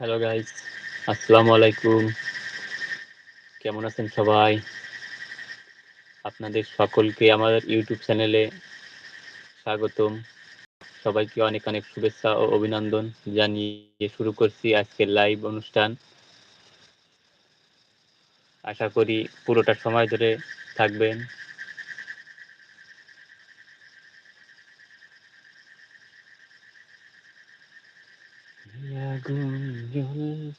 Hello guys আসসালামু আলাইকুম কেমন আছেন সবাই? আপনাদের সকলকে আমাদের ইউটিউব চ্যানেলে স্বাগতম। সবাইকে অনেক অনেক শুভেচ্ছা ও অভিনন্দন জানিয়ে শুরু করছি আজকের লাইভ অনুষ্ঠান। আশা করি পুরোটা সময় ধরে থাকবেন।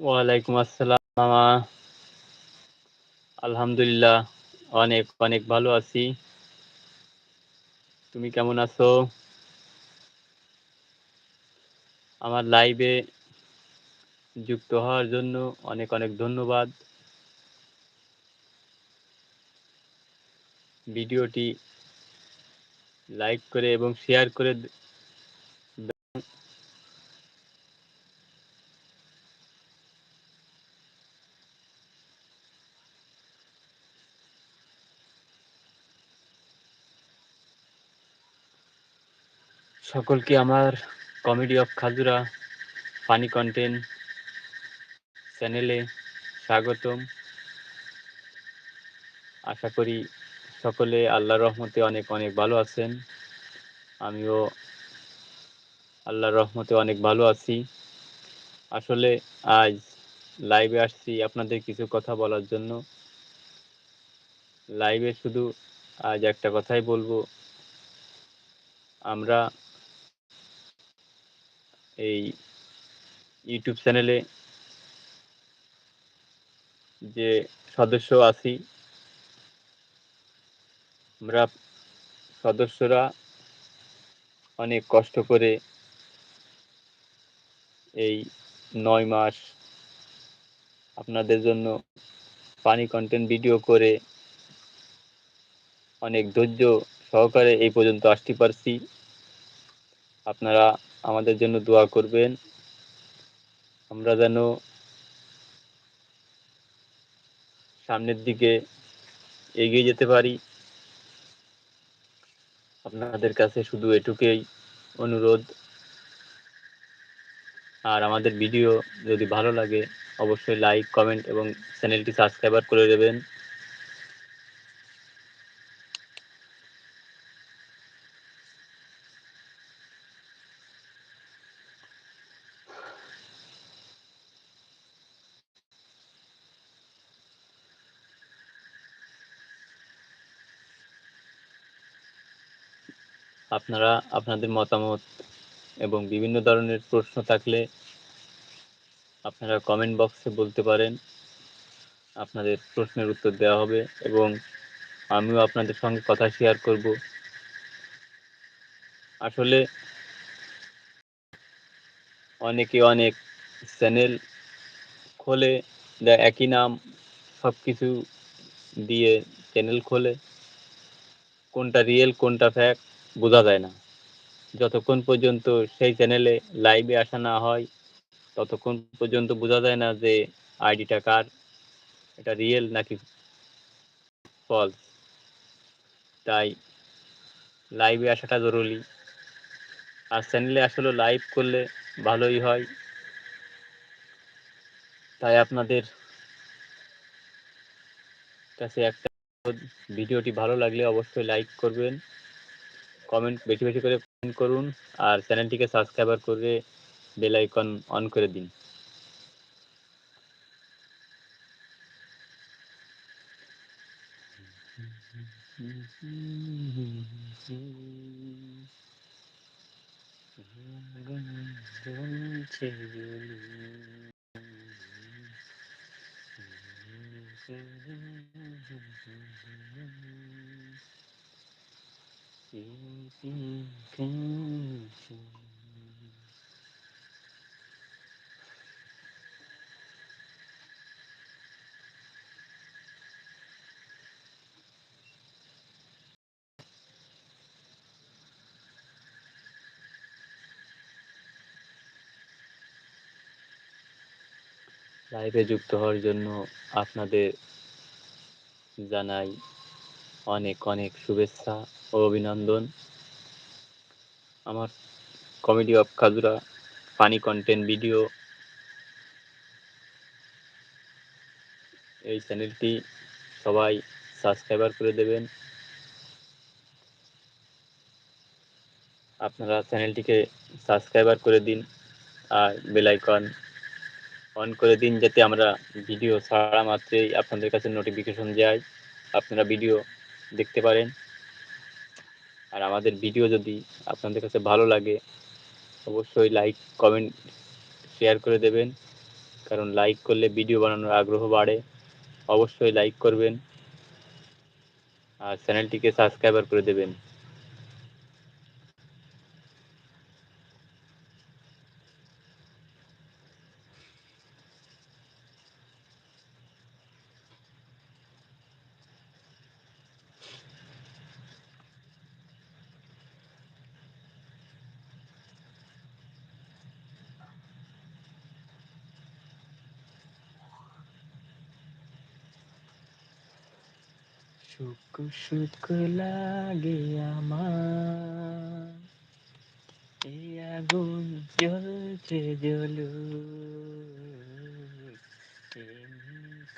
ওয়ালাইকুম আসসালাম। মামা আলহামদুলিল্লাহ, অনেক অনেক ভালো আছি। তুমি কেমন আছো? আমার লাইভে যুক্ত হওয়ার জন্য অনেক অনেক ধন্যবাদ। ভিডিওটি লাইক করে এবং শেয়ার করে সকলকে আমার comedy of Khajura funny content চ্যানেলে স্বাগতম। আশা করি সকলে আল্লাহর রহমতে অনেক অনেক ভালো আছেন। আমিও আল্লাহর রহমতে অনেক ভালো আছি। আসলে আজ লাইভে আসছি আপনাদের কিছু কথা বলার জন্য। লাইভে শুধু আজ একটা কথাই বলব। আমরা এই ইউটিউব চ্যানেলে যে সদস্য আছি, আমরা সদস্যরা অনেক কষ্ট করে এই নয় মাস আপনাদের জন্য পানি কন্টেন্ট ভিডিও করে অনেক ধৈর্য সহকারে এই পর্যন্ত আসতে পারছি। আপনারা আমাদের জন্য দোয়া করবেন। আমরা যেন সামনের দিকে এগিয়ে যেতে পারি। আপনাদের কাছে শুধু এটুকুই অনুরোধ। আর আমাদের ভিডিও যদি ভালো লাগে, অবশ্যই লাইক, কমেন্ট এবং চ্যানেলটি সাবস্ক্রাইবার করে দেবেন। আপনারা আপনাদের মতামত এবং বিভিন্ন ধরনের প্রশ্ন থাকলে আপনারা কমেন্ট বক্সে বলতে পারেন। আপনাদের প্রশ্নের উত্তর দেওয়া হবে এবং আমিও আপনাদের সঙ্গে কথা শেয়ার করব। আসলে অনেকে অনেক চ্যানেল খোলে, যা একই নাম সব কিছু দিয়ে চ্যানেল খোলে। কোনটা রিয়েল কোনটা ফ্যাক্ট বোঝা যায় না। যতক্ষণ পর্যন্ত সেই চ্যানেলে লাইভে আসা না হয়, ততক্ষণ পর্যন্ত বোঝা যায় না যে আইডিটা কার, এটা রিয়েল নাকি ফলস তাই লাইভে আসাটা জরুরি। আর চ্যানেলে আসলে লাইভ করলে ভালোই হয়। তাই আপনাদের কাছে একটা ভিডিওটি ভালো লাগলে অবশ্যই লাইক করবেন। কমেন্ট বেশি বেশি করে কমেন্ট করুন আর চ্যানেলটিকে সাবস্ক্রাইবার করে বেল আইকন অন করে দিন। লাইভে যুক্ত হওয়ার জন্য আপনাদের জানাই অনেক অনেক শুভেচ্ছা ও অভিনন্দন। আমার comedy of Khajura, funny content video এই চ্যানেলটি সবাই সাবস্ক্রাইবার করে দেবেন। আপনারা চ্যানেলটিকে সাবস্ক্রাইবার করে দিন আর বেল আইকন অন করে দিন, যাতে আমরা ভিডিও ছাড়া মাত্রই আপনাদের কাছে নোটিফিকেশন যায়। আপনারা ভিডিও দেখতে পারেন। আর আমাদের ভিডিও যদি আপনাদের কাছে ভালো লাগে, অবশ্যই লাইক কমেন্ট শেয়ার করে দেবেন। কারণ লাইক করলে ভিডিও বানানোর আগ্রহ বাড়ে। অবশ্যই লাইক করবেন। আর চ্যানেলটিকে সাবস্ক্রাইবার করে দেবেন। সুখ সুখ লাগে আমার। এই আগুন জ্বলছে জ্বলু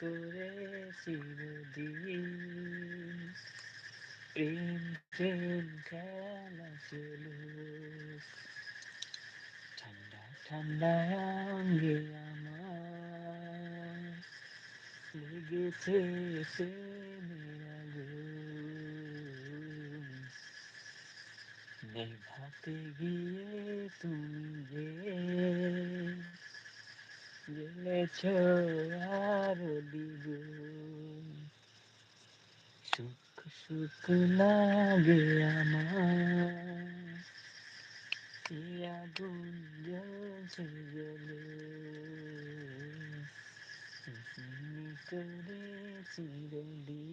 করে চিরদিন প্রেম প্রেম খেলা চলু ঠান্ডা ঠান্ডা অঙ্গে আমার। লেগেছে প্রেমের আগুন নেভাতে গিয়ে তুমি জ্বলেছ আরও দ্বিগুণ সুখ সুখ লাগে আমার আগুন জ্বলছে জ্বলে করে চিরদিন প্রেম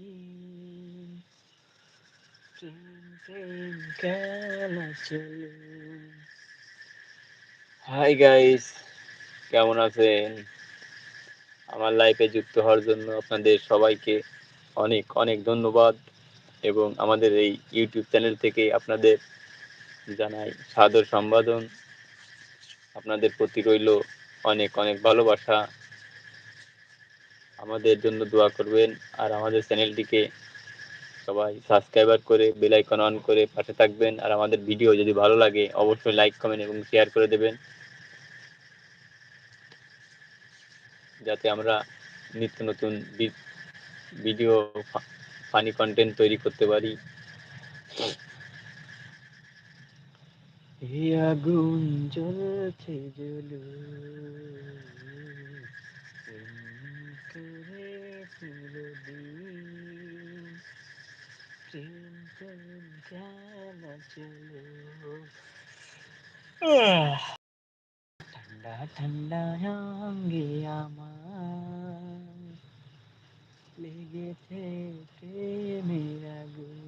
প্রেম খেলা চলো হাই গাইস কেমন আছেন? আমার লাইফে যুক্ত হওয়ার জন্য আপনাদের সবাইকে অনেক অনেক ধন্যবাদ এবং আমাদের এই ইউটিউব চ্যানেল থেকে আপনাদের জানাই সাদর সম্বোধন। আপনাদের প্রতি রইল অনেক অনেক ভালোবাসা। আমাদের জন্য দোয়া করবেন আর আমাদের চ্যানেলটিকে সবাই সাবস্ক্রাইবার করে বেল আইকন অন করে পাশে থাকবেন। আর আমাদের ভিডিও যদি ভালো লাগে, অবশ্যই লাইক কমেন্ট এবং শেয়ার করে দেবেন। যাতে আমরা নিত্য নতুন ভিডিও ফানি কন্টেন্ট তৈরি করতে পারি। আগুন জ্বলছে জ্বলু করে চিরদিন প্রেম প্রেম খেলা চলো ঠান্ডা ঠান্ডা অঙ্গে আমার লেগেছে প্রেমের আগুন।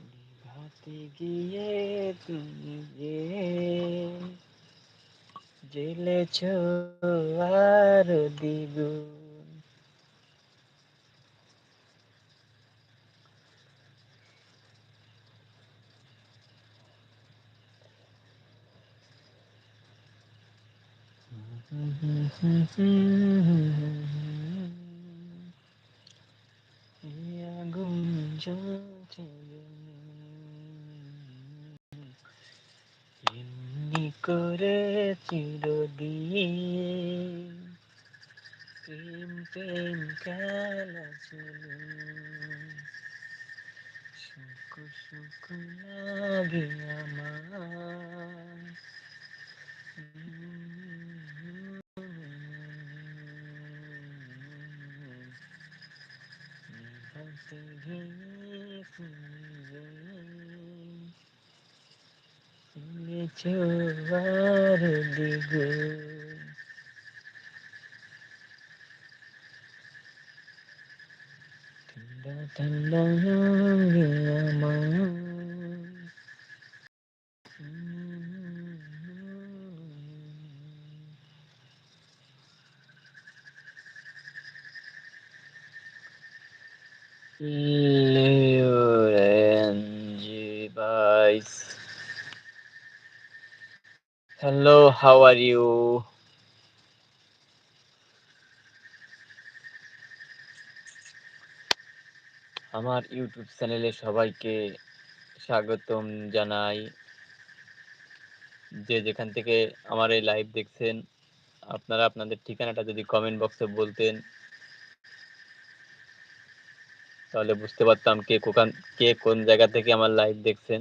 নিভাতে গিয়ে তুমি যে জেলেছ আর দ্বিগুণ এমনি করে চিরদিন প্রেম প্রেম খেলা ছিল সুখ সুখ লাগে আমার নিভাতে গিয়ে চোয়ার দ্বিগুণ ঠান্ডা ঠান্ডা লাগে আমার Luranji boys. Hello, how are you? আমার ইউটিউব চ্যানেলে সবাইকে স্বাগতম জানাই যে যেখান থেকে আমার এই লাইভ দেখছেন আপনারা আপনাদের ঠিকানাটা যদি কমেন্ট বক্সে বলতেন তাহলে বুঝতে পারতাম কে কোকান কে কোন জায়গা থেকে আমার লাইভ দেখছেন।